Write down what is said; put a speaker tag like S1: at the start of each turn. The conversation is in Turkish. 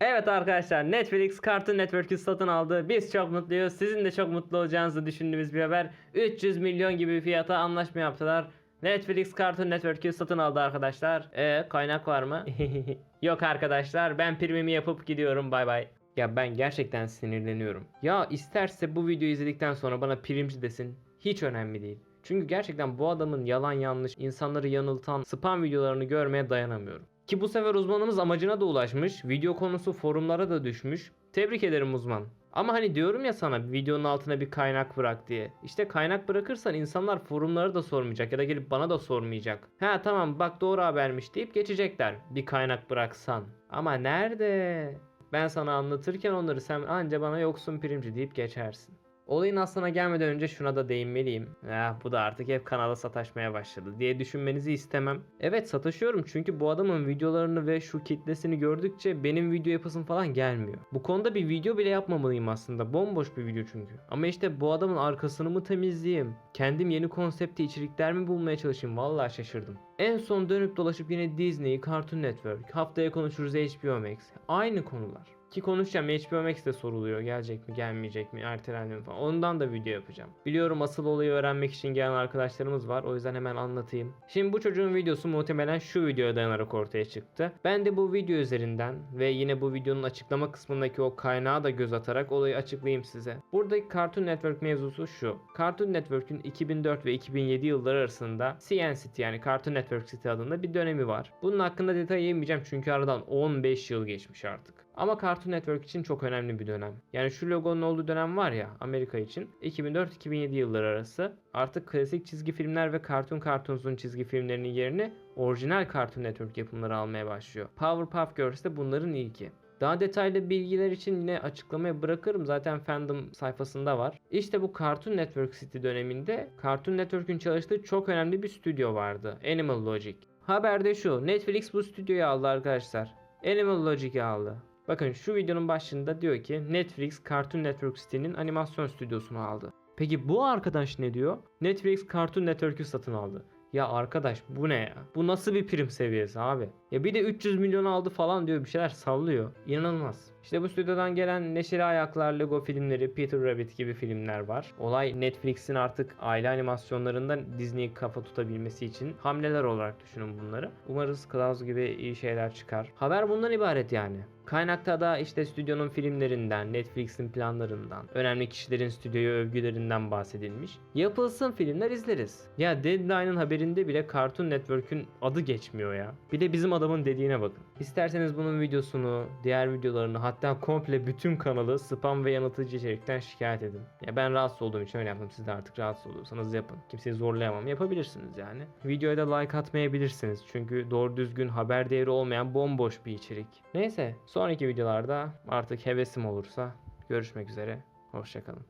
S1: Evet arkadaşlar Netflix Cartoon Network'ü satın aldı. Biz çok mutluyuz. Sizin de çok mutlu olacağınızı düşündüğümüz bir haber. 300 milyon gibi fiyata anlaşma yaptılar. Netflix Cartoon Network'ü satın aldı arkadaşlar. E kaynak var mı? Yok arkadaşlar ben primimi yapıp gidiyorum bay bay. Ya ben gerçekten sinirleniyorum. Ya isterse bu videoyu izledikten sonra bana primci desin. Hiç önemli değil. Çünkü gerçekten bu adamın yalan yanlış, insanları yanıltan spam videolarını görmeye dayanamıyorum. Ki bu sefer uzmanımız amacına da ulaşmış. Video konusu forumlara da düşmüş. Tebrik ederim uzman. Ama hani diyorum ya sana videonun altına bir kaynak bırak diye. İşte kaynak bırakırsan insanlar forumları da sormayacak ya da gelip bana da sormayacak. Ha tamam bak doğru habermiş deyip geçecekler. Bir kaynak bıraksan. Ama nerede? Ben sana anlatırken onları sen anca bana yoksun primci deyip geçersin. Olayın aslına gelmeden önce şuna da değinmeliyim. Ya bu da artık hep kanala sataşmaya başladı diye düşünmenizi istemem. Evet sataşıyorum çünkü bu adamın videolarını ve şu kitlesini gördükçe benim video yapasım falan gelmiyor. Bu konuda bir video bile yapmamalıyım aslında. Bomboş bir video çünkü. Ama işte bu adamın arkasını mı temizleyeyim? Kendim yeni konsepte içerikler mi bulmaya çalışayım? Vallahi şaşırdım. En son dönüp dolaşıp yine Disney, Cartoon Network, haftaya konuşuruz HBO Max. Aynı konular. Ki konuşacağım HBO Max de soruluyor. Gelecek mi gelmeyecek mi ertelendi mi falan. Ondan da video yapacağım. Biliyorum asıl olayı öğrenmek için gelen arkadaşlarımız var. O yüzden hemen anlatayım. Şimdi bu çocuğun videosu muhtemelen şu videoya dayanarak ortaya çıktı. Ben de bu video üzerinden ve yine bu videonun açıklama kısmındaki o kaynağa da göz atarak olayı açıklayayım size. Buradaki Cartoon Network mevzusu şu. Cartoon Network'ün 2004 ve 2007 yılları arasında CN yani Cartoon Network City adında bir dönemi var. Bunun hakkında detay yemeyeceğim çünkü aradan 15 yıl geçmiş artık. Ama Cartoon Network için çok önemli bir dönem. Yani şu logonun olduğu dönem var ya Amerika için 2004-2007 yılları arası artık klasik çizgi filmler ve Cartoon Cartoons'un çizgi filmlerinin yerini orijinal Cartoon Network yapımları almaya başlıyor. Powerpuff Girls de bunların ilki. Daha detaylı bilgiler için yine açıklamaya bırakırım. Zaten fandom sayfasında var. İşte bu Cartoon Network City döneminde Cartoon Network'ün çalıştığı çok önemli bir stüdyo vardı. Animal Logic. Haberde şu. Netflix bu stüdyoyu aldı arkadaşlar. Animal Logic'i aldı. Bakın şu videonun başında diyor ki Netflix Cartoon Network City'nin animasyon stüdyosunu aldı. Peki bu arkadaş ne diyor? Netflix Cartoon Network'ü satın aldı. Ya arkadaş bu ne ya? Bu nasıl bir prim seviyesi abi? Ya bir de 300 milyon aldı falan diyor bir şeyler sallıyor. İnanılmaz. İşte bu stüdyodan gelen Neşeli Ayaklar, Lego filmleri, Peter Rabbit gibi filmler var. Olay Netflix'in artık aile animasyonlarından Disney'i kafa tutabilmesi için hamleler olarak düşünün bunları. Umarız Klaus gibi iyi şeyler çıkar. Haber bundan ibaret yani. Kaynakta da işte stüdyonun filmlerinden, Netflix'in planlarından, önemli kişilerin stüdyoya övgülerinden bahsedilmiş. Yapılsın filmler izleriz. Ya Deadline'ın haberinde bile Cartoon Network'ün adı geçmiyor ya. Bir de bizim adamın dediğine bakın. İsterseniz bunun videosunu, diğer videolarını hatta komple bütün kanalı spam ve yanıltıcı içerikten şikayet edin. Ya ben rahatsız olduğum için öyle yaptım. Siz de artık rahatsız oluyorsanız yapın. Kimseyi zorlayamam. Yapabilirsiniz yani. Videoya da like atmayabilirsiniz. Çünkü doğru düzgün haber değeri olmayan bomboş bir içerik. Neyse sonraki videolarda artık hevesim olursa görüşmek üzere. Hoşçakalın.